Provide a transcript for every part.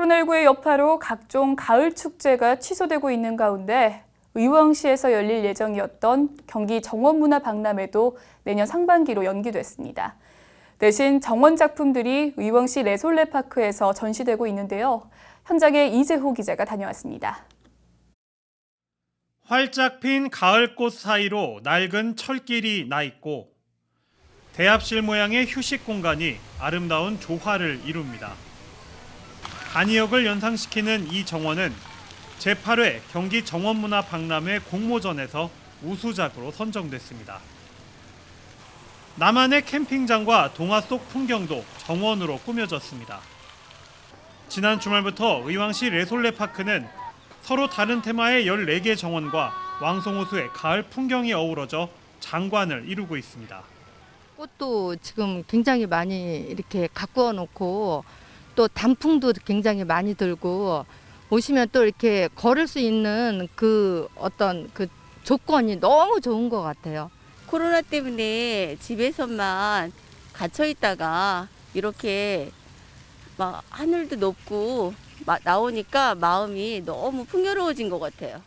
코로나19의 여파로 각종 가을 축제가 취소되고 있는 가운데 의왕시에서 열릴 예정이었던 경기 정원문화 박람회도 내년 상반기로 연기됐습니다. 대신 정원 작품들이 의왕시 레솔레파크에서 전시되고 있는데요. 현장에 이재호 기자가 다녀왔습니다. 활짝 핀 가을꽃 사이로 낡은 철길이 나 있고 대합실 모양의 휴식 공간이 아름다운 조화를 이룹니다. 간이역을 연상시키는 이 정원은 제8회 경기 정원문화 박람회 공모전에서 우수작으로 선정됐습니다. 나만의 캠핑장과 동화 속 풍경도 정원으로 꾸며졌습니다. 지난 주말부터 의왕시 레솔레파크는 서로 다른 테마의 14개 정원과 왕송호수의 가을 풍경이 어우러져 장관을 이루고 있습니다. 꽃도 지금 굉장히 많이 이렇게 가꾸어 놓고 또 단풍도 굉장히 많이 들고 오시면 또 이렇게 걸을 수 있는 그 어떤 그 조건이 너무 좋은 것 같아요. 코로나 때문에 집에서만 갇혀 있다가 이렇게 막 하늘도 높고 마- 나오니까 마음이 너무 풍요로워진 것 같아요.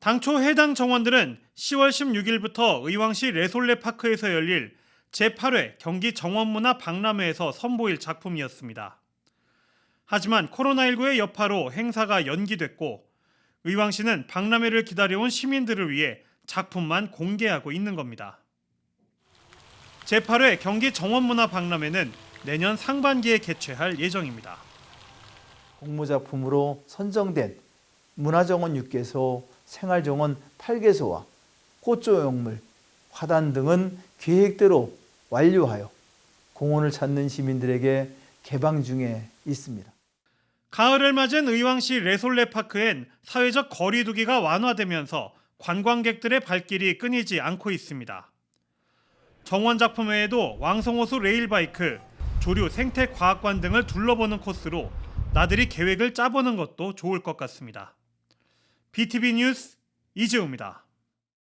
당초 해당 정원들은 10월 16일부터 의왕시 레솔레 파크에서 열릴 제8회 경기 정원문화 박람회에서 선보일 작품이었습니다. 하지만 코로나19의 여파로 행사가 연기됐고 의왕시는 박람회를 기다려온 시민들을 위해 작품만 공개하고 있는 겁니다. 제8회 경기 정원문화 박람회는 내년 상반기에 개최할 예정입니다. 공모작품으로 선정된 문화정원 6개소, 생활정원 8개소와 꽃조형물, 화단 등은 계획대로 완료하여 공원을 찾는 시민들에게 개방 중에 있습니다. 가을을 맞은 의왕시 레솔레파크엔 사회적 거리두기가 완화되면서 관광객들의 발길이 끊이지 않고 있습니다. 정원 작품 외에도 왕성호수 레일바이크, 조류 생태과학관 등을 둘러보는 코스로 나들이 계획을 짜보는 것도 좋을 것 같습니다. BTV 뉴스 이재우입니다.